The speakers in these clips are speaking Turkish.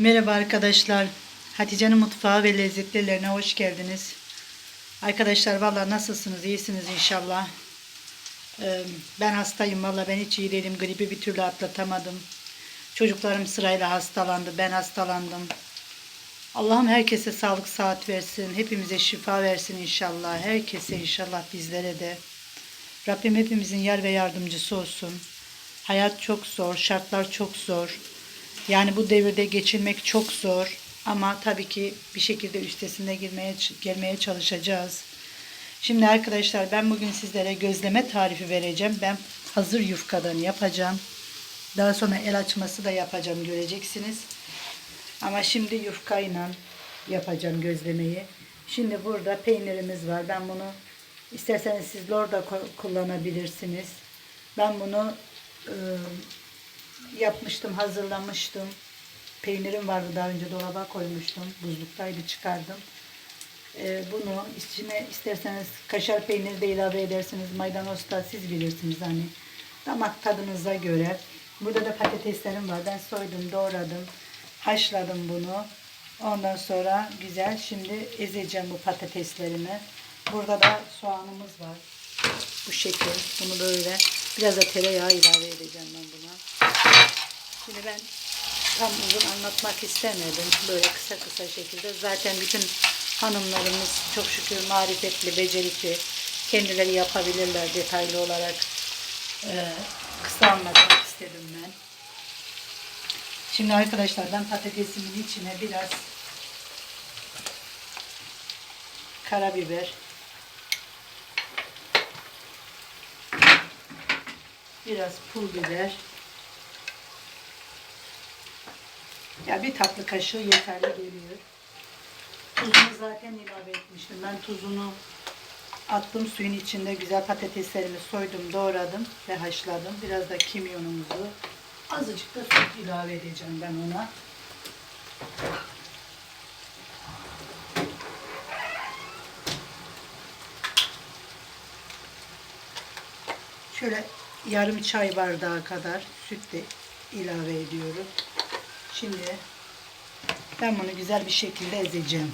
Merhaba arkadaşlar. Hatice'nin mutfağı ve lezzetlerine hoş geldiniz. Arkadaşlar valla nasılsınız? İyisiniz inşallah. Ee, Ben hastayım valla ben hiç iyi değilim. Gribi bir türlü atlatamadım. Çocuklarım sırayla hastalandı. Ben hastalandım. Allah'ım herkese sağlık saat versin. Hepimize şifa versin inşallah. Herkese inşallah bizlere de. Rabbim hepimizin yar ve yardımcısı olsun. Hayat çok zor, şartlar çok zor. Yani bu devirde geçirmek çok zor. Ama tabii ki bir şekilde üstesinde girmeye gelmeye çalışacağız. Şimdi arkadaşlar ben bugün sizlere gözleme tarifi vereceğim. Ben hazır yufkadan yapacağım. Daha sonra el açması da yapacağım göreceksiniz. Ama şimdi yufkayla yapacağım gözlemeyi. Şimdi burada peynirimiz var. Ben bunu isterseniz siz lor da kullanabilirsiniz. Ben bunu ıı, yapmıştım, hazırlamıştım. Peynirim vardı daha önce dolaba koymuştum. Buzluktaydı çıkardım. Ee, bunu içine isterseniz kaşar peyniri de ilave edersiniz. Maydanoz da siz bilirsiniz hani. Damak tadınıza göre. Burada da patateslerim var. Ben soydum, doğradım. Haşladım bunu. Ondan sonra güzel şimdi ezeceğim bu patateslerimi. Burada da soğanımız var. Bu şekil. Bunu böyle biraz da tereyağı ilave edeceğim ben buna. Şimdi ben tam uzun anlatmak istemedim. Böyle kısa kısa şekilde. Zaten bütün hanımlarımız çok şükür marifetli, becerikli. Kendileri yapabilirler detaylı olarak. Ee, kısa anlatmak istedim ben. Şimdi arkadaşlar ben patatesimin içine biraz karabiber, biraz pul biber, ya bir tatlı kaşığı yeterli geliyor. Tuzunu zaten ilave etmiştim. Ben tuzunu attım suyun içinde güzel patateslerimi soydum, doğradım ve haşladım. Biraz da kimyonumuzu azıcık da süt ilave edeceğim ben ona. Şöyle yarım çay bardağı kadar süt de ilave ediyorum. Şimdi ben bunu güzel bir şekilde ezeceğim.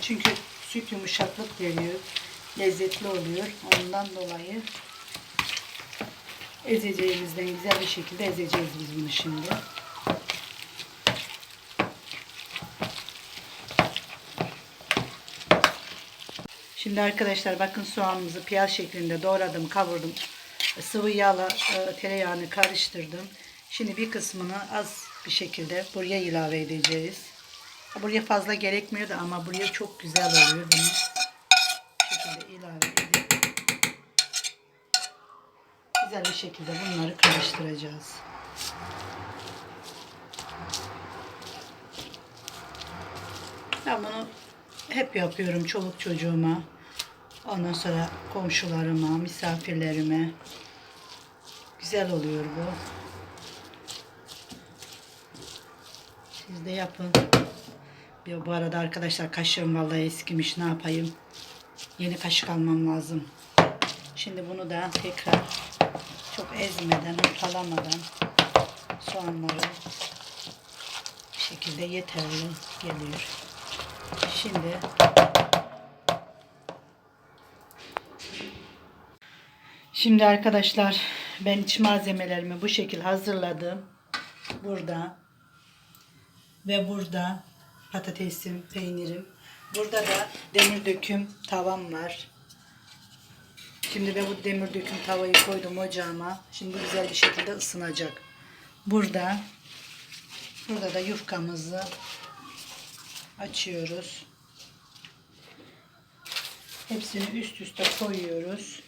Çünkü süt yumuşaklık veriyor. Lezzetli oluyor. Ondan dolayı ezeceğimizden güzel bir şekilde ezeceğiz biz bunu şimdi. Şimdi arkadaşlar bakın soğanımızı piyaz şeklinde doğradım, kavurdum. Sıvı yağla e, tereyağını karıştırdım. Şimdi bir kısmını az bir şekilde buraya ilave edeceğiz. Buraya fazla gerekmiyor da ama buraya çok güzel oluyor bunu. Bu şekilde ilave edip güzel bir şekilde bunları karıştıracağız. Ben bunu hep yapıyorum çoluk çocuğuma. Ondan sonra komşularıma, misafirlerime. Güzel oluyor bu. Siz de yapın. Bir bu arada arkadaşlar kaşığım vallahi eskimiş. Ne yapayım? Yeni kaşık almam lazım. Şimdi bunu da tekrar çok ezmeden, ortalamadan soğanları bir şekilde yeterli geliyor. Şimdi Şimdi arkadaşlar ben iç malzemelerimi bu şekil hazırladım. Burada ve burada patatesim, peynirim. Burada da demir döküm tavam var. Şimdi ben bu demir döküm tavayı koydum ocağıma. Şimdi bu güzel bir şekilde ısınacak. Burada burada da yufkamızı açıyoruz. Hepsini üst üste koyuyoruz.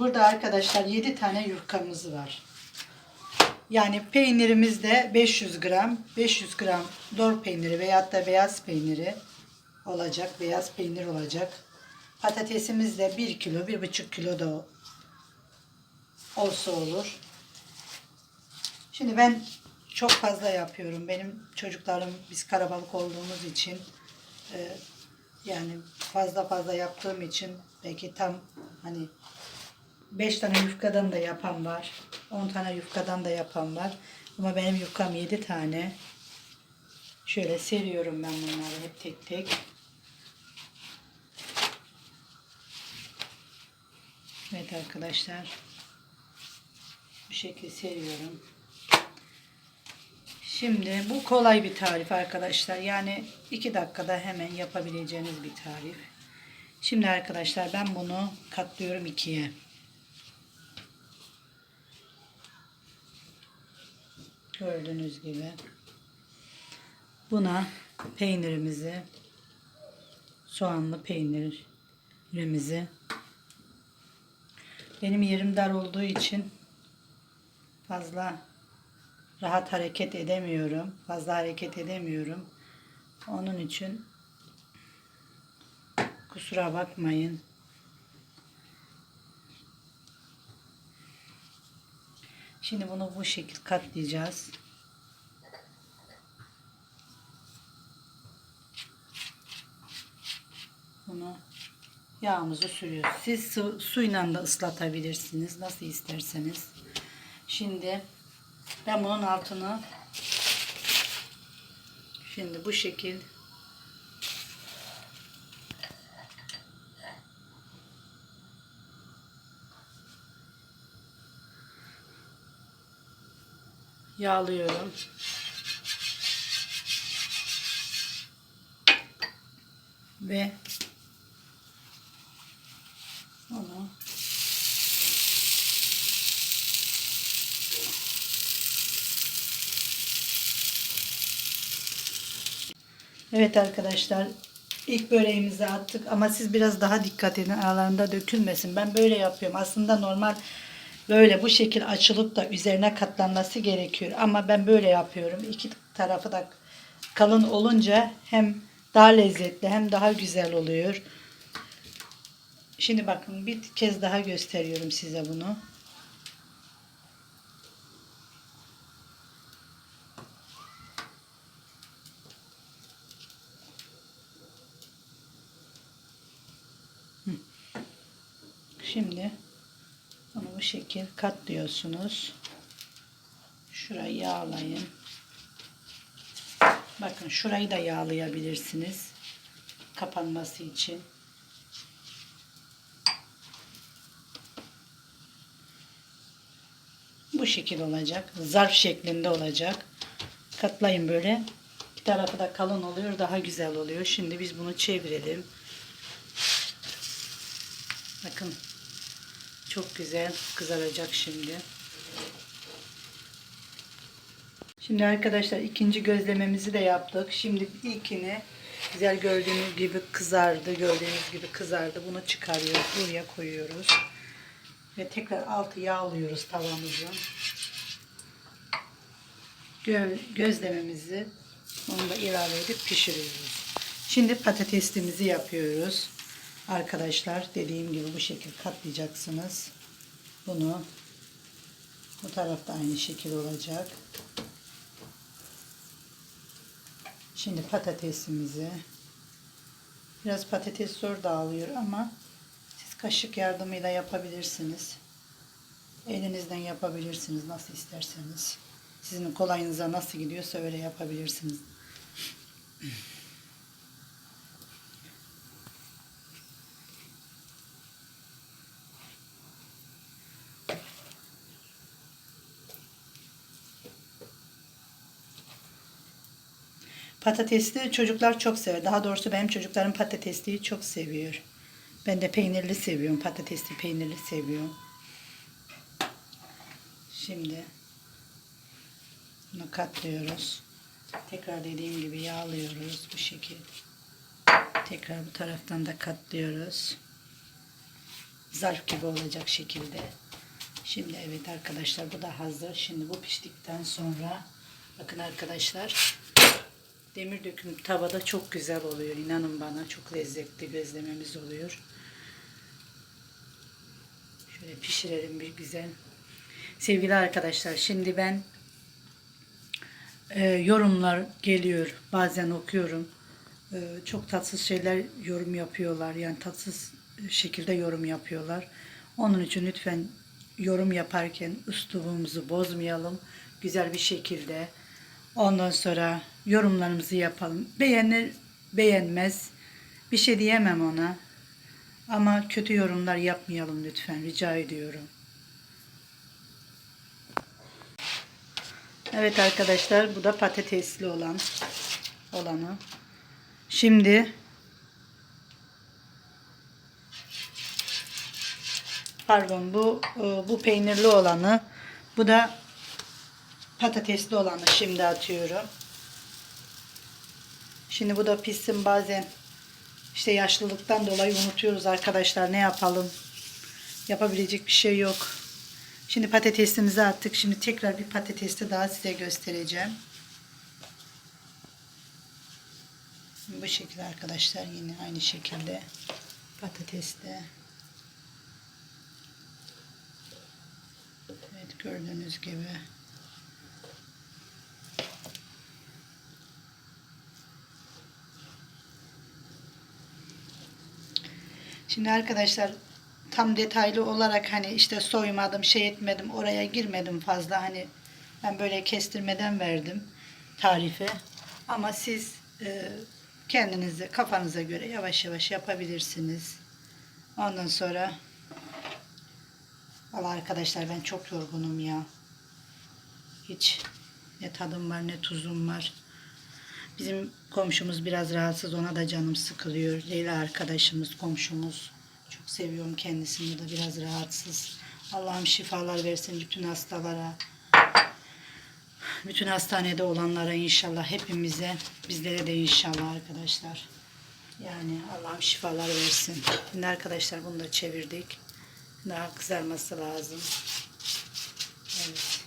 Burada arkadaşlar 7 tane yufkamız var. Yani peynirimiz de 500 gram, 500 gram dor peyniri veyahut da beyaz peyniri olacak, beyaz peynir olacak. Patatesimiz de 1 kilo, 1,5 kilo da olsa olur. Şimdi ben çok fazla yapıyorum. Benim çocuklarım biz karabalık olduğumuz için e, Yani fazla fazla yaptığım için belki tam hani 5 tane yufkadan da yapan var. 10 tane yufkadan da yapan var. Ama benim yufkam 7 tane. Şöyle seriyorum ben bunları hep tek tek. Evet arkadaşlar. Bu şekilde seriyorum. Şimdi bu kolay bir tarif arkadaşlar. Yani 2 dakikada hemen yapabileceğiniz bir tarif. Şimdi arkadaşlar ben bunu katlıyorum ikiye. Gördüğünüz gibi. Buna peynirimizi soğanlı peynirimizi benim yerim dar olduğu için fazla rahat hareket edemiyorum. Fazla hareket edemiyorum. Onun için kusura bakmayın. Şimdi bunu bu şekil katlayacağız. Bunu yağımızı sürüyoruz. Siz su, suyla da ıslatabilirsiniz. Nasıl isterseniz. Şimdi ben bunun altını şimdi bu şekil yağlıyorum. Ve onu Evet arkadaşlar ilk böreğimizi attık ama siz biraz daha dikkat edin aralarında dökülmesin. Ben böyle yapıyorum. Aslında normal böyle bu şekil açılıp da üzerine katlanması gerekiyor. Ama ben böyle yapıyorum. İki tarafı da kalın olunca hem daha lezzetli hem daha güzel oluyor. Şimdi bakın bir kez daha gösteriyorum size bunu. Şimdi bunu bu şekil katlıyorsunuz. Şurayı yağlayın. Bakın şurayı da yağlayabilirsiniz. Kapanması için. Bu şekil olacak. Zarf şeklinde olacak. Katlayın böyle. Bir tarafı da kalın oluyor. Daha güzel oluyor. Şimdi biz bunu çevirelim. Bakın çok güzel kızaracak şimdi. Şimdi arkadaşlar ikinci gözlememizi de yaptık. Şimdi ilkini güzel gördüğünüz gibi kızardı. Gördüğünüz gibi kızardı. Bunu çıkarıyoruz. Buraya koyuyoruz. Ve tekrar altı yağlıyoruz tavamızı. Gö gözlememizi onu da ilave edip pişiriyoruz. Şimdi patatesimizi yapıyoruz. Arkadaşlar dediğim gibi bu şekil katlayacaksınız. Bunu bu tarafta aynı şekil olacak. Şimdi patatesimizi biraz patates zor dağılıyor ama siz kaşık yardımıyla yapabilirsiniz. Elinizden yapabilirsiniz nasıl isterseniz. Sizin kolayınıza nasıl gidiyorsa öyle yapabilirsiniz. Patatesli çocuklar çok sever. Daha doğrusu benim çocuklarım patatesliyi çok seviyor. Ben de peynirli seviyorum. Patatesli peynirli seviyorum. Şimdi bunu katlıyoruz. Tekrar dediğim gibi yağlıyoruz bu şekil. Tekrar bu taraftan da katlıyoruz. Zarf gibi olacak şekilde. Şimdi evet arkadaşlar bu da hazır. Şimdi bu piştikten sonra bakın arkadaşlar demir döküm tavada çok güzel oluyor. İnanın bana çok lezzetli gözlememiz oluyor. Şöyle pişirelim bir güzel. Sevgili arkadaşlar şimdi ben e, yorumlar geliyor. Bazen okuyorum. e, çok tatsız şeyler yorum yapıyorlar. Yani tatsız şekilde yorum yapıyorlar. Onun için lütfen yorum yaparken üslubumuzu bozmayalım. Güzel bir şekilde. Ondan sonra yorumlarımızı yapalım. Beğenir, beğenmez. Bir şey diyemem ona. Ama kötü yorumlar yapmayalım lütfen. Rica ediyorum. Evet arkadaşlar bu da patatesli olan olanı. Şimdi pardon bu e, bu peynirli olanı bu da patatesli olanı şimdi atıyorum. Şimdi bu da pişsin bazen işte yaşlılıktan dolayı unutuyoruz arkadaşlar ne yapalım yapabilecek bir şey yok. Şimdi patatesimizi attık. Şimdi tekrar bir patatesi daha size göstereceğim. Bu şekilde arkadaşlar yine aynı şekilde patateste. Evet gördüğünüz gibi. Şimdi arkadaşlar tam detaylı olarak hani işte soymadım, şey etmedim, oraya girmedim fazla. Hani ben böyle kestirmeden verdim tarifi. Ama siz e, kendinize, kafanıza göre yavaş yavaş yapabilirsiniz. Ondan sonra Valla arkadaşlar ben çok yorgunum ya. Hiç ne tadım var ne tuzum var. Bizim komşumuz biraz rahatsız ona da canım sıkılıyor. Leyla arkadaşımız komşumuz. Çok seviyorum kendisini de biraz rahatsız. Allah'ım şifalar versin bütün hastalara. Bütün hastanede olanlara inşallah hepimize bizlere de inşallah arkadaşlar. Yani Allah'ım şifalar versin. Şimdi arkadaşlar bunu da çevirdik. Daha kızarması lazım. Evet.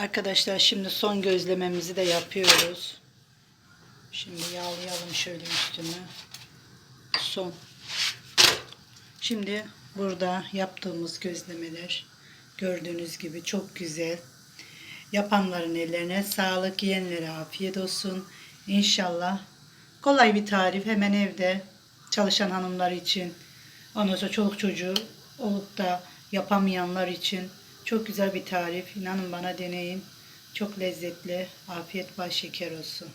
Arkadaşlar şimdi son gözlememizi de yapıyoruz. Şimdi yağlayalım şöyle üstünü. Son. Şimdi burada yaptığımız gözlemeler gördüğünüz gibi çok güzel. Yapanların ellerine sağlık, yiyenlere afiyet olsun. İnşallah kolay bir tarif hemen evde çalışan hanımlar için ondan sonra çoluk çocuğu olup da yapamayanlar için çok güzel bir tarif. İnanın bana deneyin. Çok lezzetli. Afiyet bal şeker olsun.